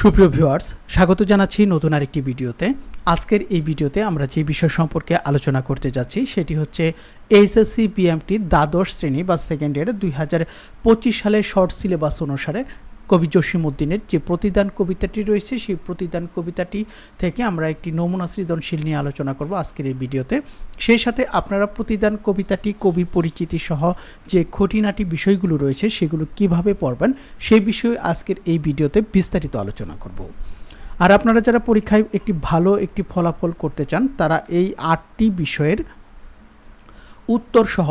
সুপ্রিয় ভিউয়ার্স, স্বাগত জানাচ্ছি নতুন আরেকটি ভিডিওতে। আজকের এই ভিডিওতে আমরা যে বিষয় সম্পর্কে আলোচনা করতে যাচ্ছি, সেটি হচ্ছে এইচএসসি বিএমটি দ্বাদশ শ্রেণি বা সেকেন্ড ইয়ারে দুই হাজার পঁচিশ সালের শর্ট সিলেবাস অনুসারে কবি জসিমউদ্দিনের যে প্রতিদান কবিতাটি রয়েছে, সেই প্রতিদান কবিতাটি থেকে আমরা একটি নমুনা সৃজনশীল নিয়ে আলোচনা করব আজকের এই ভিডিওতে। সেই সাথে আপনারা প্রতিদান কবিতাটি, কবি পরিচিতি সহ যে খুঁটিনাটি বিষয়গুলো রয়েছে, সেগুলো কীভাবে পড়বেন সেই বিষয়ে আজকের এই ভিডিওতে বিস্তারিত আলোচনা করব। আর আপনারা যারা পরীক্ষায় একটি ভালো একটি ফলাফল করতে চান, তারা এই আটটি বিষয়ের উত্তর সহ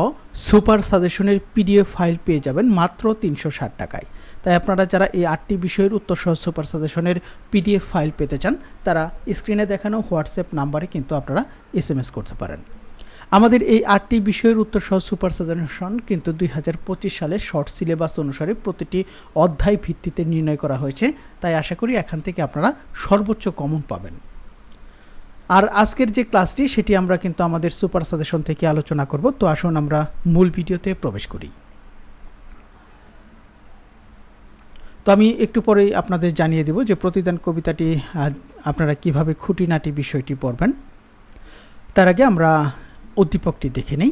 সুপার সাজেশনের পিডিএফ ফাইল পেয়ে যাবেন মাত্র তিনশো ষাট টাকায়। তাই আপনারা যারা এই আটটি বিষয়ের উত্তর সহ সুপার সাজেশনের পিডিএফ ফাইল পেতে চান, তারা স্ক্রিনে দেখানো হোয়াটসঅ্যাপ নাম্বারে কিন্তু আপনারা এস এম এস করতে পারেন। আমাদের এই আটটি বিষয়ের উত্তর সহ সুপার সাজেশন কিন্তু দুই হাজার পঁচিশ সালে শর্ট সিলেবাস অনুসারে প্রতিটি অধ্যায় ভিত্তিতে নির্ণয় করা হয়েছে, তাই আশা করি এখান থেকে আপনারা সর্বোচ্চ কমন পাবেন। আর আজকের যে ক্লাসটি, সেটি আমরা কিন্তু আমাদের সুপার সাজেশন থেকে আলোচনা করব, তো আসুন আমরা মূল ভিডিওতে প্রবেশ করি। তো আমি একটু পরেই আপনাদের জানিয়ে দেব যে প্রতিদান কবিতাটি আপনারা কীভাবে খুঁটিনাটি বিষয়টি পড়বেন। তার আগে আমরা উদ্দীপকটি দেখে নেই।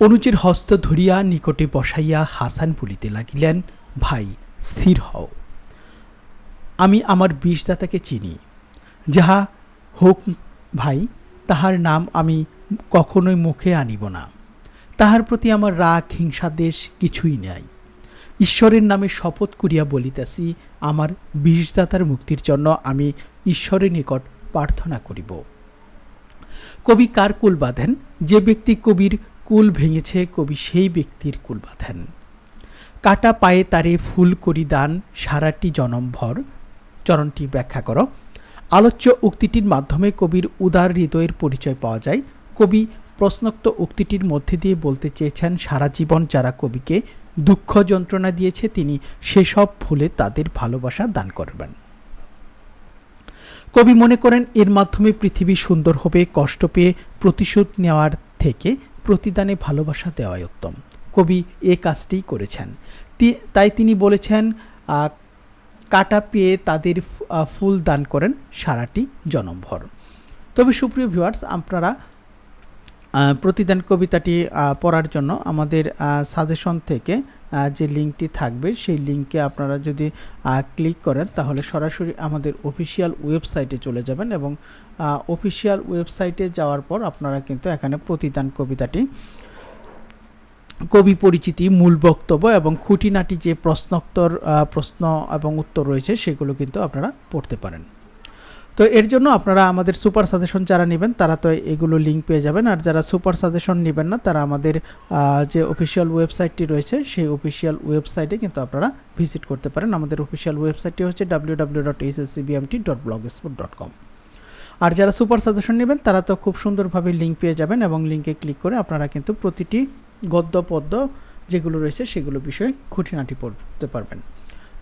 অনুচের হস্ত ধরিয়া নিকটে বসাইয়া হাসান বলিতে লাগিলেন, ভাই, স্থির হও। আমি আমার বিষদাতাকে চিনি। যাহা হোক ভাই, তাহার নাম আমি কখনোই মুখে আনিব না। তাহার প্রতি আমার রাগ হিংসাদেশ কিছুই নাই। ঈশ্বরের নামে শপথ করিয়া বলিতেছি, আমার বিষদাতার মুক্তির জন্য আমি ঈশ্বরের নিকট প্রার্থনা করিব। কবি কার কুল বাঁধেন? যে ব্যক্তি কবির কুল ভেঙেছে, কবি সেই ব্যক্তির কুল বাঁধেন। কাটা পায়ে তারে ফুল করি দান, সারাটি জনমভর চরণটি ব্যাখ্যা করো। আলোচ্য উক্তিটির মাধ্যমে কবির উদার হৃদয়ের পরিচয় পাওয়া যায়। কবি প্রশ্নোক্ত উক্তিটির মধ্যে দিয়ে বলতে চেয়েছেন, সারা জীবন যারা কবিকে দুঃখ যন্ত্রণা দিয়েছে তিনি, সেসব ভুলে তাদের ভালোবাসা দান করবেন। কবি মনে করেন, এর মাধ্যমে পৃথিবী সুন্দর হবে, কষ্ট পেয়ে প্রতিশোধ নেওয়ার থেকে প্রতিদানে ভালোবাসা দেওয়াই উত্তম। কবি এ কাজটিই করেছেন। তাই তিনি বলেছেন কাটা পেয়ে তাদের ফুল দান করেন সারাটি জনমভর। তবে সুপ্রিয় ভিউয়ার্স, আপনারা প্রতিদান কবিতাটি পড়ার জন্য আমাদের সাজেশন থেকে যে লিঙ্কটি থাকবে, সেই লিঙ্কে আপনারা যদি ক্লিক করেন, তাহলে সরাসরি আমাদের অফিসিয়াল ওয়েবসাইটে চলে যাবেন এবং অফিসিয়াল ওয়েবসাইটে যাওয়ার পর আপনারা কিন্তু এখানে প্রতিদান কবিতাটি, কবি পরিচিতি, মূল বক্তব্য এবং খুঁটিনাটি যে প্রশ্নোত্তর প্রশ্ন এবং উত্তর রয়েছে, সেগুলো কিন্তু আপনারা পড়তে পারেন। তো এর জন্য আপনারা আমাদের সুপার সাজেশন যারা নেবেন, তারা তো এগুলো লিঙ্ক পেয়ে যাবেন। আর যারা সুপার সাজেশন নেবেন না, তারা আমাদের যে অফিসিয়াল ওয়েবসাইটটি রয়েছে, সেই অফিসিয়াল ওয়েবসাইটে কিন্তু আপনারা ভিজিট করতে পারেন। আমাদের অফিসিয়াল ওয়েবসাইটটি হচ্ছে W dot dot blog dot com আর যারা সুপার সাজেশন নেবেন, তারা তো খুব সুন্দরভাবে লিঙ্ক পেয়ে যাবেন এবং লিঙ্কে ক্লিক করে আপনারা কিন্তু প্রতিটি গদ্য, পদ্য যেগুলো রয়েছে, সেগুলো বিষয়ে খুঁটিনাটি পড়তে পারবেন।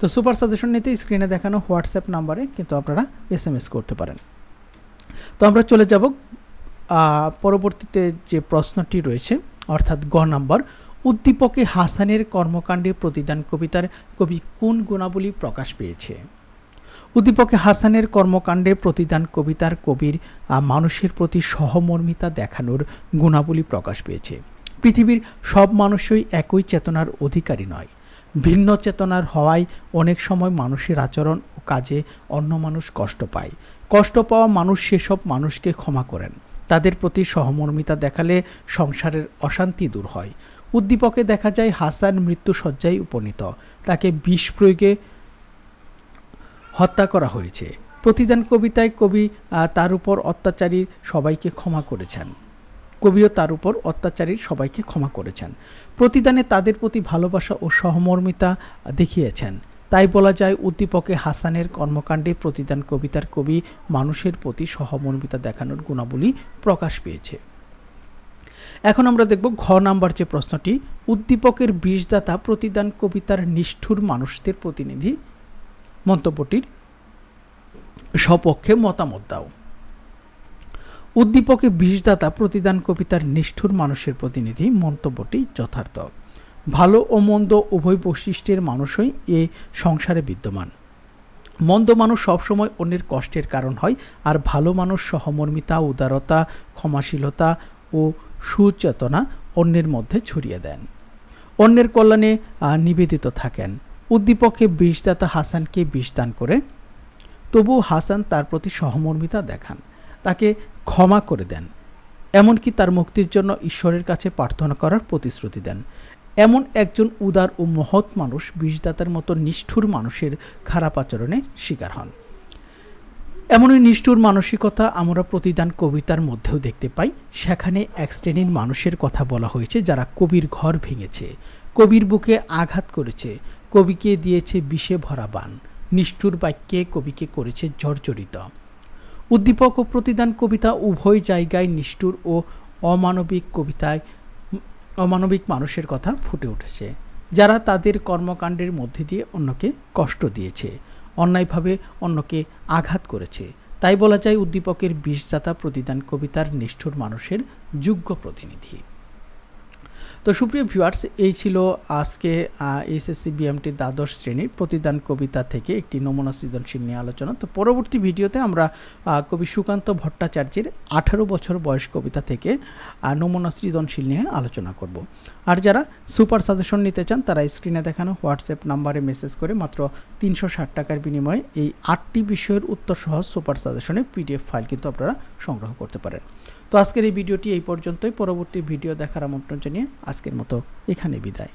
তো সুপার সাজেশন নিতে স্ক্রিনে দেখানো হোয়াটসঅ্যাপ নাম্বারে কিন্তু আপনারা এস করতে পারেন। তো আমরা চলে যাব পরবর্তীতে যে প্রশ্নটি রয়েছে, অর্থাৎ গ নাম্বার, উদ্দীপকে হাসানের কর্মকাণ্ডে প্রতিদান কবিতার কবি কোন গুণাবলী প্রকাশ পেয়েছে? উদ্দীপকে হাসানের কর্মকাণ্ডে প্রতিদান কবিতার কবির মানুষের প্রতি সহমর্মিতা দেখানোর গুণাবলী প্রকাশ পেয়েছে। পৃথিবীর সব মানুষই একই চেতনার অধিকারী নয়। ভিন্ন চেতনার হওয়ায় অনেক সময় মানুষের আচরণ ও কাজে অন্য মানুষ কষ্ট পায়। কষ্ট পাওয়া মানুষ সেসব মানুষকে ক্ষমা করেন। তাদের প্রতি সহমর্মিতা দেখালে সংসারের অশান্তি দূর হয়। উদ্দীপকে দেখা যায় হাসান মৃত্যু মৃত্যুসজ্জায় উপনীত। তাকে বিষ প্রয়োগে হত্যা করা হয়েছে। প্রতিদান কবিতায় কবি তার উপর অত্যাচারী সবাইকে ক্ষমা করেছেন। কবিও তার উপর অত্যাচারীর সবাইকে ক্ষমা করেছেন। প্রতিদানে তাদের প্রতি ভালোবাসা ও সহমর্মিতা দেখিয়েছেন। তাই বলা যায়, উদ্দীপকে হাসানের কর্মকাণ্ডে প্রতিদান কবিতার কবি মানুষের প্রতি সহমর্মিতা দেখানোর গুণাবলী প্রকাশ পেয়েছে। এখন আমরা দেখব ঘ নাম্বার যে প্রশ্নটি, উদ্দীপকের বিষদাতা প্রতিদান কবিতার নিষ্ঠুর মানুষদের প্রতিনিধি মন্তব্যটির সপক্ষে মতামত দাও। উদ্দীপকে বিষদাতা প্রতিদান কবিতার নিষ্ঠুর মানুষের প্রতিনিধি মন্তব্যটি যথার্থ। ভালো ও মন্দ উভয় বৈশিষ্ট্যের মানুষই এ সংসারে বিদ্যমান। মন্দ মানুষ সবসময় অন্যের কষ্টের কারণ হয়, আর ভালো মানুষ সহমর্মিতা, উদারতা, ক্ষমাশীলতা ও সুচেতনা অন্যের মধ্যে ছড়িয়ে দেন। অন্যের কল্যাণে নিবেদিত থাকেন। উদ্দীপকে বিষদাতা হাসানকে বিষ দান করে তবু হাসান তার প্রতি সহমর্মিতা দেখান। তাকে ক্ষমা করে দেন। এমনকি তার মুক্তির জন্য ঈশ্বরের কাছে প্রার্থনা করার প্রতিশ্রুতি দেন। এমন একজন উদার ও মহৎ মানুষ বিষদাতার মতো নিষ্ঠুর মানুষের খারাপ আচরণে শিকার হন। এমনই নিষ্ঠুর মানসিকতা আমরা প্রতিদান কবিতার মধ্যেও দেখতে পাই। সেখানে এক শ্রেণির মানুষের কথা বলা হয়েছে যারা কবির ঘর ভেঙেছে, কবির বুকে আঘাত করেছে, কবিকে দিয়েছে বিষে ভরা বান। নিষ্ঠুর বাক্যে কবিকে করেছে জর্জরিত। উদ্দীপক ও প্রতিদান কবিতা উভয় জায়গায় নিষ্ঠুর ও অমানবিক কবিতায় অমানবিক মানুষের কথা ফুটে উঠেছে, যারা তাদের কর্মকাণ্ডের মধ্যে দিয়ে অন্যকে কষ্ট দিয়েছে, অন্যায়ভাবে অন্যকে আঘাত করেছে। তাই বলা যায় উদ্দীপকের বিষদাতা প্রতিদান কবিতার নিষ্ঠুর মানুষের যোগ্য প্রতিনিধি। তো সুপ্রিয় ভিউয়ার্স এই ছিল আজকে এইচএসসি বিএমটি দ্বাদশ শ্রেণির প্রতিদান কবিতা থেকে একটি নমুনা সৃজনশীল নিয়ে আলোচনা। তো পরবর্তী ভিডিওতে আমরা কবি সুকান্ত ভট্টাচার্যের আঠারো বছর বয়স কবিতা থেকে নমুনা সৃজনশীল নিয়ে আলোচনা করব। আর যারা সুপার সাজেশন নিতে চান, তারা স্ক্রিনে দেখানো হোয়াটসঅ্যাপ নাম্বারে মেসেজ করে মাত্র তিনশো ষাট টাকার বিনিময়ে এই আটটি বিষয়ের উত্তর সহ সুপার সাজেশনে পিডিএফ ফাইল কিন্তু আপনারা সংগ্রহ করতে পারেন। তো আজকের এই ভিডিওটি এই পর্যন্তই। পরবর্তী ভিডিও দেখার আমন্ত্রণ জানিয়ে আজকের মতো এখানে বিদায়।